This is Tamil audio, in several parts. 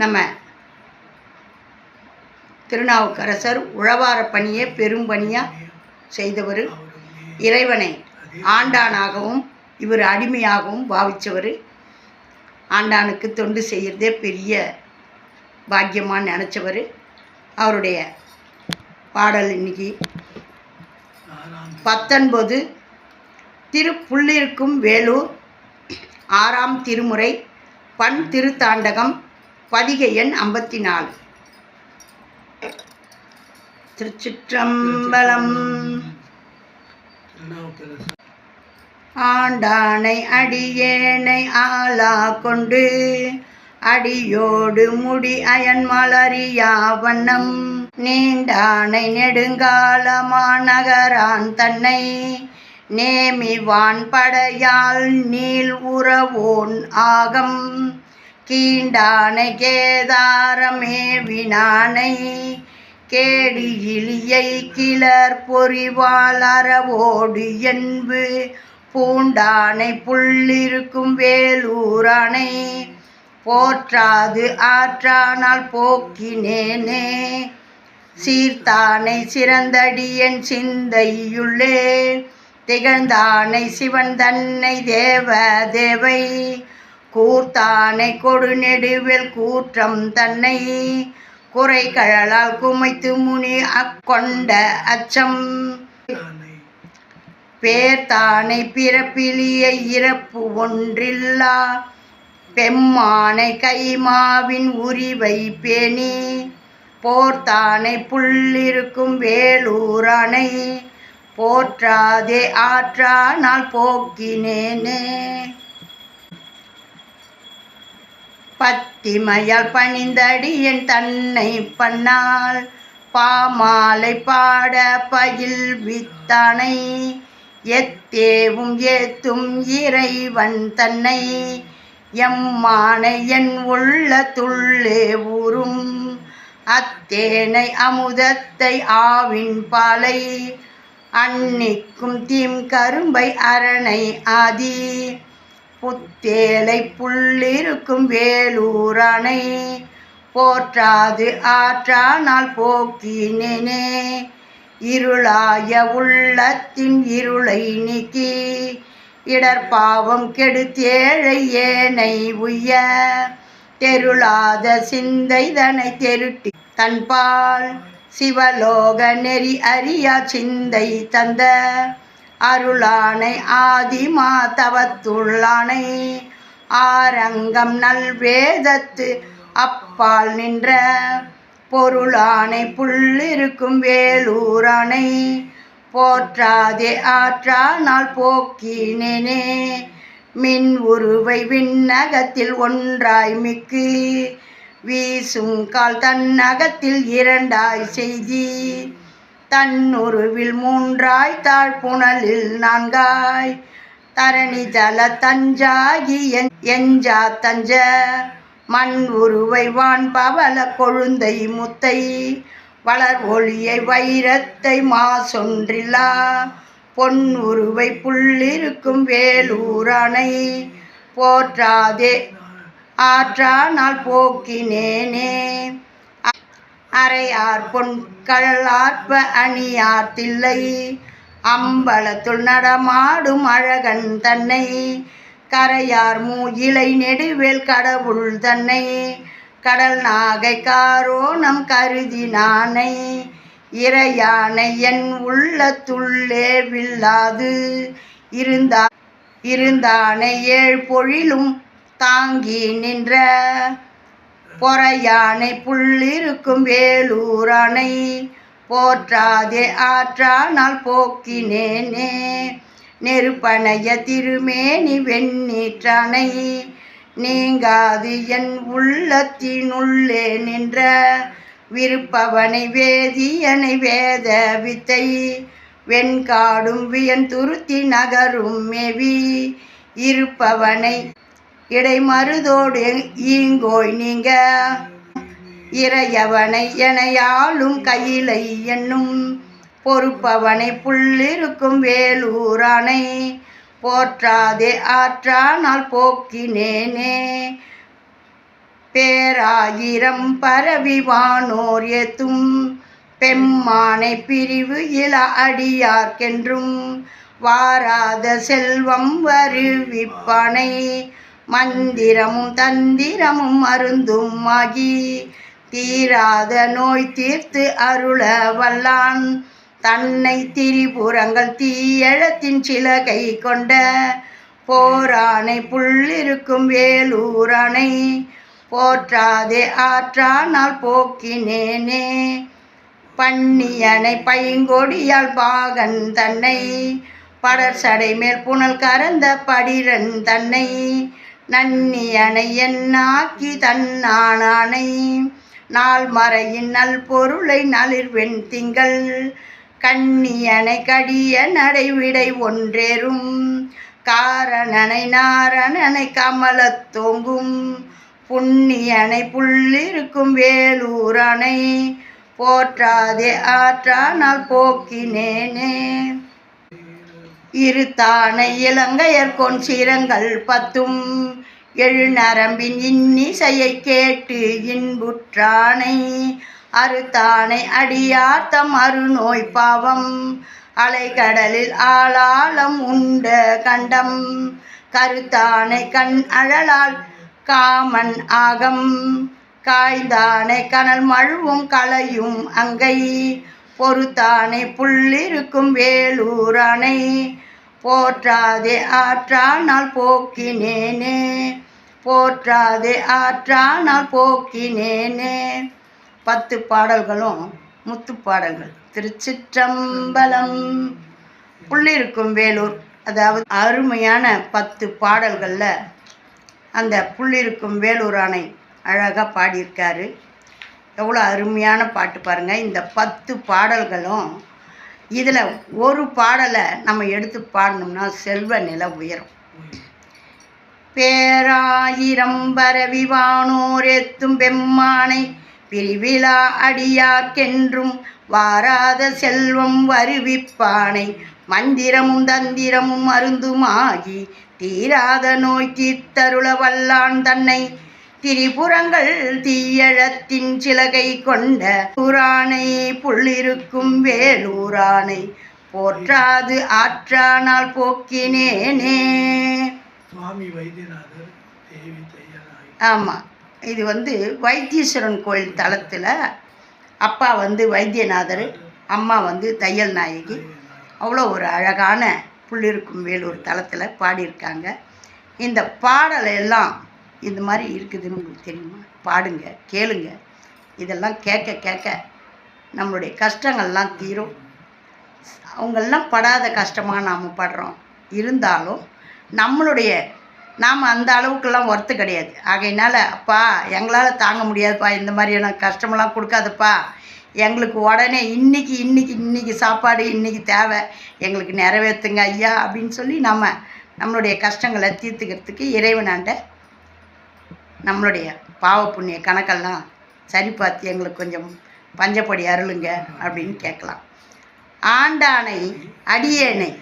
நம்ம திருநாவுக்கரசர் உழவார பணியை பெரும் பணியாக செய்தவர். இறைவனை ஆண்டானாகவும் இவர் அடிமையாகவும் பாவித்தவர் ஆண்டானுக்கு தொண்டு செய்கிறதே பெரிய பாக்கியமாக நினச்சவர். அவருடைய பாடல் இன்னைக்கு பத்தொன்பது. திருப்புள்ளிருக்கும் வேலூர் ஆறாம் திருமுறை பண் திருத்தாண்டகம் பதிகை எண் ஐம்பத்தி நாலு திருச்சிற்றம்பலம். ஆண்டானை அடியேனை ஆளா கொண்டு அடியோடு முடி அயன் மலரியா வண்ணம். நீண்டானை நெடுங்காலமாநகரான் தன்னை நேமிவான் படையால் நீள் உறவோன் ஆகம். கீண்டானை கேதாரமே வினானை கேடி கிளர் பொறிவால் அறவோடு என்பு பூண்டானை புள்ளிருக்கும் வேலூரானை போற்றாது ஆற்றானால் போக்கினேனே சீர்த்தானை சிறந்தடியன் சிந்தையுள்ளே திகழ்ந்தானை சிவன் தன்னை தேவ தேவை கூர்த்தானை கொடுநெடுவில் கூற்றம் தன்னை. குறை கழலால் குமைத்து முனி அக்கொண்ட அச்சம். பேர்த்தானை பிறப்பிலிய இறப்பு ஒன்றில்லா. பெம்மானை கைமாவின் உரிவை பேணி. போர்த்தானை புள்ளிருக்கும் வேலூரானை போற்றாதே ஆற்றானால் போக்கினேனே. பத்திமையால் பணிந்தடியன் தன்னை பண்ணால் பாமாலை பாட பயில் வித்தானை. எத்தேவும் ஏத்தும் இறைவன் தன்னை எம்மானை என் உள்ள துள்ளே ஊறும். அத்தேனை அமுதத்தை ஆவின் பாலை அன்னிக்கும் தீம் கரும்பை அரணை ஆதி. புத்தேலை புள்ளிருக்கும் வேலூரானை போற்றாது ஆற்றானால் போக்கினேனே. இருளாய உள்ளத்தின் இருளை நீக்கி இடர்பாவம் கெடுத்தேழை ஏனை உய்ய தெருளாத சிந்தைதனை தெருட்டி தன்பால் சிவலோக நெறி அறியா சிந்தை தந்த அருளானை ஆதிமா தவத்துள்ளானை ஆரங்கம் நல்வேதத்து அப்பால் நின்ற பொருளானை புள்ளிருக்கும் வேலூரானை. போற்றாதே ஆற்றானால் போக்கினேனே. மின் உருவை விண்ணகத்தில் ஒன்றாய் மிக்கு. வீசும் கால் தன்னகத்தில் இரண்டாய் செய்தி. தன்னுருவில் மூன்றாய் தாழ்புணலில் நான்காய். தரணி ஜல தஞ்சாகி எஞ்சா தஞ்ச. மண் உருவை வான் பவல கொழுந்தை முத்தை. வளர் ஒளியை வைரத்தை மாசொன்றில்லா பொன் உருவை புள்ளிருக்கும் வேலூரானை போற்றாதே ஆற்றானால் போக்கினேனே. அரையார் பொன்கழல் ஆற்ப அணியார் தில்லை அம்பலத்துள் நடமாடும் அழகன் தன்னை. கரையார் மூயிலை நெடுவேல் கடவுள் தன்னை. கடல் நாகை காரோணம் கருதினானை இறையானை என் உள்ளத்துள்ளே வில்லாது. இருந்தா இருந்தானை ஏழ் பொழிலும் தாங்கி நின்ற. பொறையானை புள்ளிருக்கும் வேலூரானை போற்றாதே ஆற்றானால் போக்கினேனே. நெருப்பணைய திருமேனி வெண்ணீற்றானை நீங்காது என் உள்ளத்தினுள்ளே நின்ற விருப்பவனை வேதியனை வேத வித்தை வெண்காடும் வியன் துருத்தி நகரும் மேவி இருப்பவனை இடை மருதோடு ஈங்கோய் நீங்க. இறையவனை எனையாளும் கையிலை என்னும் பொறுப்பவனை புள்ளிருக்கும் வேலூரானை. போற்றாதே ஆற்றானால் போக்கினேனே. பேராயிரம் பரவி வானோர் ஏத்தும் பெம்மானை பிரிவு இல அடியார்க்கென்றும் வாராத செல்வம் வருவிப்பானை. மந்திரமும் தந்திரமும் மருந்தும் ஆகி தீராத நோய் தீர்த்து அருள வல்லான். தன்னை திரிபுரங்கள் தீயழத்தின் சிலகை கொண்ட போரானை புள்ளிருக்கும் வேலூரானை. போற்றாதே ஆற்றானால் போக்கினேனே பன்னியனை பைங்கொடியால் பாகன் தன்னை. படர் சடை மேல் புனல் கறந்த படிரன் தன்னை. நன்னியனை என்னாக்கி தன்னானானை? நாள் மறையின் நல் பொருளை நளிர்வெண் திங்கள். கண்ணியனை கடிய நடைவிடை ஒன்றேறும். காரணனை நாரணனை கமலத் தோங்கும். புண்ணியனை புள்ளிருக்கும் வேலூரனை போற்றாதே ஆற்றானால் போக்கினேனே. இருத்தானை இலங்கையர் கொன் சீரங்கள் பத்தும். எழுநரம்பின் இன்னிசையை கேட்டு இன்புற்றானை. அறுத்தானை அடியார்த்தம் அருநோய் பாவம். அலைகடலில் ஆளாளம் உண்ட கண்டம். கருத்தானை கண் அழலால் காமன் ஆகம். காய்ந்தானை கனல் மழுவும் களையும் அங்கை. பொறுத்தானை புள்ளிருக்கும் வேலூரானை போற்றாதே ஆற்றானால் போக்கினேனே. போற்றாதே ஆற்றானால் போக்கினேனே. பத்து பாடல்களும் முத்து பாடல்கள். திருச்சிற்றம்பலம். புள்ளிருக்கும் வேலூர். அதாவது அருமையான பத்து பாடல்களில் அந்த புள்ளிருக்கும் வேலூரானை அழகாக பாடியிருக்காரு. எவ்வளோ அருமையான பாட்டு பாருங்கள் இந்த பத்து பாடல்களும் இதில் ஒரு பாடலை நம்ம எடுத்து பாடணும்னா செல்வ நில உயரும். பேராயிரம் பரவி வானோர் எத்தும் பெம்மானை பிரிவிழா அடியார்க்கென்றும் வாராத செல்வம் வருவிப்பானை மந்திரமும் தந்திரமும் மருந்துமாகி தீராத நோய் தீர்த்தருள வல்லான் தன்னை திரிபுரங்கள் தீயழத்தின் சிலகை கொண்ட புராணை புள்ளிருக்கும் வேலூரானை போற்றாது ஆற்றானால் போக்கினேனே. சுவாமி வைத்தியநாதர் தேவி ஆமாம் இது வந்து வைத்தீஸ்வரன் கோயில் தளத்தில் அப்பா வந்து வைத்தியநாதர் அம்மா வந்து தையல் நாயகி. அவ்வளோ ஒரு அழகான புள்ளிருக்கும் வேலூர் தளத்தில் பாடியிருக்காங்க. இந்த பாடலை எல்லாம் இந்த மாதிரி இருக்குதுன்னு உங்களுக்கு தெரியுமா? பாடுங்க கேளுங்க. இதெல்லாம் கேட்க கேட்க நம்மளுடைய கஷ்டங்கள்லாம் தீரும். அவங்கெல்லாம் படாத கஷ்டமாக நாம் படுறோம். இருந்தாலும் நம்மளுடைய நாம் அந்த அளவுக்கெல்லாம் ஒர்த்து கிடையாது. ஆகையினால் அப்பா எங்களால் தாங்க முடியாதுப்பா இந்த மாதிரியான கஷ்டமெல்லாம் கொடுக்காதப்பா. எங்களுக்கு உடனே இன்னைக்கு இன்றைக்கி இன்றைக்கி சாப்பாடு இன்றைக்கி தேவை. எங்களுக்கு நிறைவேற்றுங்க ஐயா அப்படின்னு சொல்லி நம்ம நம்மளுடைய கஷ்டங்களை தீர்த்துக்கிறதுக்கு இறைவனாண்ட நம்மளுடைய பாவ புண்ணிய கணக்கெல்லாம் சரி பார்த்து எங்களுக்கு கொஞ்சம் பஞ்சப்படி அருளுங்க அப்படின்னு கேட்கலாம். ஆண்டானை அடியேனை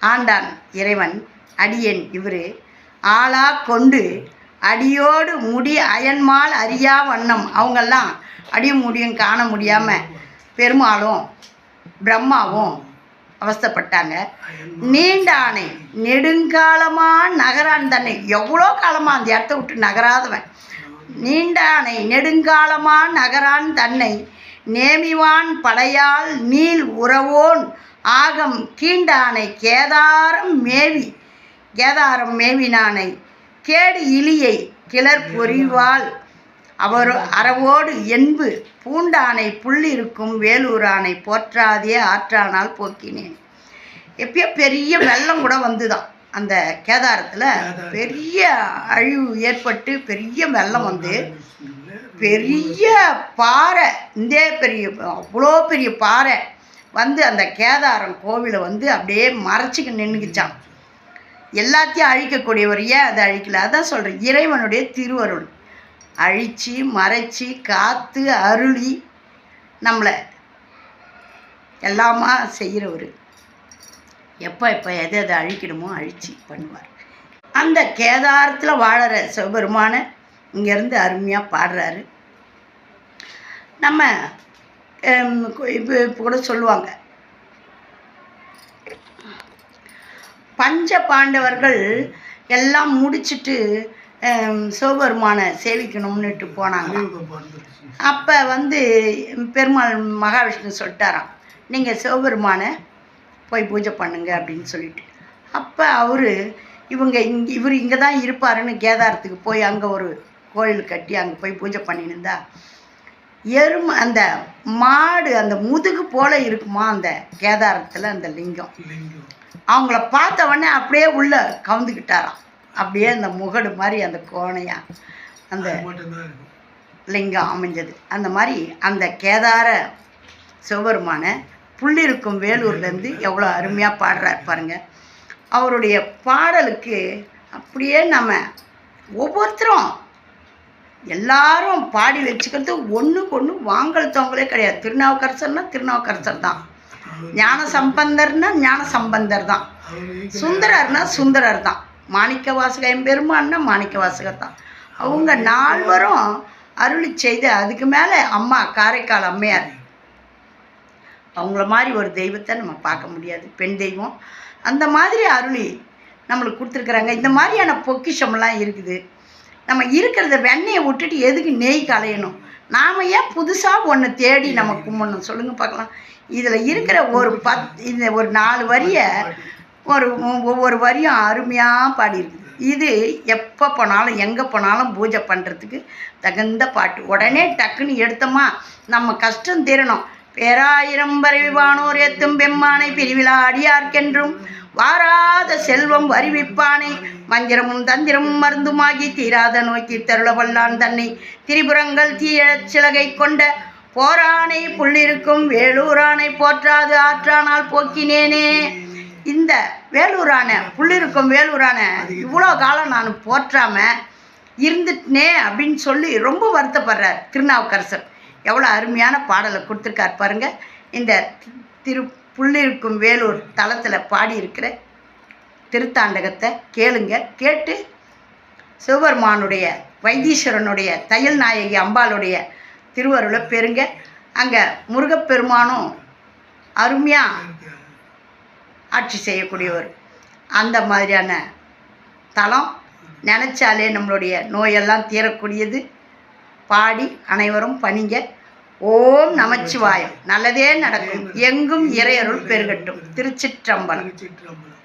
ஆண்டான் இறைவன் அடியேன் இவர் ஆளா கொண்டு அடியோடு முடி அயன்மால் அறியா வண்ணம். அவங்கெல்லாம் அடியும் முடியும் காண முடியாமல் பெருமாளும் பிரம்மாவும் அவஸ்தைப்பட்டாங்க. நீண்ட ஆணை. நெடுங்காலமா நகரான் தன்னை. எவ்வளோ காலமா அந்த இடத்த விட்டு நகராதவன். நீண்ட ஆணை. நெடுங்காலமா நகரான் தன்னை. நேமிவான் படையால் நீள் உறவோன். ஆகம் கீண்டானை கேதாரம் மேவி. கேதாரம் மேவினானை. கேடு இலியை கிளர் பொறிவால் அவர் அறவோடு என்பு. பூண்டானை புள்ளிருக்கும் வேலூரானை போற்றாதே ஆற்றானால் போக்கினேன். எப்பயோ பெரிய வெள்ளம் கூட வந்துதான். அந்த கேதாரத்தில். பெரிய அழிவு ஏற்பட்டு பெரிய வெள்ளம் வந்து பெரிய பாறை இந்த பெரிய அவ்வளோ பெரிய பாறை வந்து அந்த கேதாரம் கோவிலை வந்து அப்படியே மறைச்சிக்கு நின்றுக்குச்சான் எல்லாத்தையும் அழிக்கக்கூடியவர் ஏன் அதை அழிக்கல? அதான் சொல்கிறேன் இறைவனுடைய திருவருள். அழித்து மறைச்சி காத்து அருளி நம்மளை. எல்லாமா செய்கிறவர். எப்போ எப்போ எதை எதை அழிக்கணுமோ அழித்து பண்ணுவார். அந்த கேதாரத்தில் வாழற சிவபெருமான இங்கேருந்து அருமையாக பாடுறாரு. நம்ம இப்போ இப்போ கூட சொல்லுவாங்க. பஞ்ச பாண்டவர்கள் எல்லாம் முடிச்சிட்டு சிவபெருமானை சேவிக்கணும்னுட்டு போனாங்க. அப்போ வந்து பெருமாள் மகாவிஷ்ணு சொல்லிட்டாராம் நீங்கள் சிவபெருமானை போய் பூஜை பண்ணுங்க அப்படின்னு சொல்லிட்டு. அப்போ அவர் இவங்க இங்கே இவர் இங்கே தான் இருப்பாருன்னு கேதாரத்துக்கு போய் அங்கே ஒரு கோயில் கட்டி அங்கே போய் பூஜை பண்ணியிருந்தா எருமை அந்த மாடு அந்த முதுகு போல இருக்குமா அந்த கேதாரத்தில் அந்த லிங்கம். அவங்கள பார்த்த உடனே அப்படியே உள்ள கவுந்துக்கிட்டாராம். அப்படியே அந்த முகடு மாதிரி அந்த கோணையாக அந்த லிங்கம் அமைஞ்சது. அந்த மாதிரி அந்த கேதார சிவபெருமான புள்ளிருக்கும் வேலூர்லேருந்து எவ்வளோ அருமையாக பாடுறார் பாருங்கள் அவருடைய பாடலுக்கு அப்படியே நம்ம ஒவ்வொருத்தரும் எல்லாரும் பாடி வச்சுக்கிறது ஒன்றுக்கு ஒன்று வாங்கல் கிடையாது. திருநாவுக்கரசர்னா திருநாவுக்கரசர் தான். ஞான சம்பந்தர்னா ஞான சம்பந்தர் தான். சுந்தரர்னால் சுந்தரர்னா சுந்தரர் தான். மாணிக்க வாசகர் எம்பெருமான்னா மாணிக்க வாசகத்தான் அவங்க நால்வரும் அருளி செய்து அதுக்கு மேலே அம்மா காரைக்கால் அம்மையார். அவங்கள மாதிரி ஒரு தெய்வத்தை நம்ம பார்க்க முடியாது. பெண் தெய்வம். அந்த மாதிரி அருளி நம்மளுக்கு கொடுத்துருக்குறாங்க. இந்த மாதிரியான பொக்கிஷமெல்லாம் இருக்குது. நம்ம இருக்கிறத வெண்ணையை விட்டுட்டு எதுக்கு நெய் கலையணும் நாம் ஏன் புதுசாக ஒன்று தேடி நம்ம கும்பிடணும்? சொல்லுங்கள் பார்க்கலாம். இதில் இருக்கிற ஒரு பத் இந்த ஒரு நாலு வரியை ஒரு ஒவ்வொரு வரியும் அருமையாக பாடியிருக்குது இது எப்போ போனாலும் எங்கே போனாலும் பூஜை பண்ணுறதுக்கு தகுந்த பாட்டு. உடனே டக்குன்னு எடுத்தோமா நம்ம கஷ்டம் தீரணும். பேராயிரம் பரவிவானோர் எத்தும் பெம்மானை பிரிவிழா அடியார்க்கென்றும் வாராத செல்வம் அறிவிப்பானை மந்திரமும் தந்திரமும் மருந்துமாகி தீராத நோக்கி தருள வல்லான் தன்னை திரிபுரங்கள் தீயச் சிலகை கொண்ட போரானை புள்ளிருக்கும் வேலூரானை போற்றாது ஆற்றானால் போக்கினேனே. இந்த வேலூரான புள்ளிருக்கும் வேலூரான இவ்வளோ காலம் நான் போற்றாம இருந்துட்டனே அப்படின்னு சொல்லி ரொம்ப வருத்தப்படுறார் திருநாவுக்கரசர். எவ்வளோ அருமையான பாடலை கொடுத்துருக்கார் பாருங்க. இந்த திரு புள்ளிருக்கும் வேலூர் தளத்தில் பாடியிருக்கிற திருத்தாண்டகத்தை கேளுங்க. கேட்டு சிவபெருமானுடைய வைத்தீஸ்வரனுடைய தையல் நாயகி அம்பாளுடைய திருவருளை பெறுங்க. அங்கே முருகப்பெருமானும் அருமையாக ஆட்சி செய்யக்கூடியவர். அந்த மாதிரியான தலம் நினச்சாலே நம்மளுடைய நோயெல்லாம் தீரக்கூடியது. பாடி அனைவரும் பணிங்க. ஓம் நமச்சிவாயம். நல்லதே நடக்கும். எங்கும் இறையருள் பெருகட்டும். திருச்சிற்றம்பலம். திருச்சிற்றம்பலம்.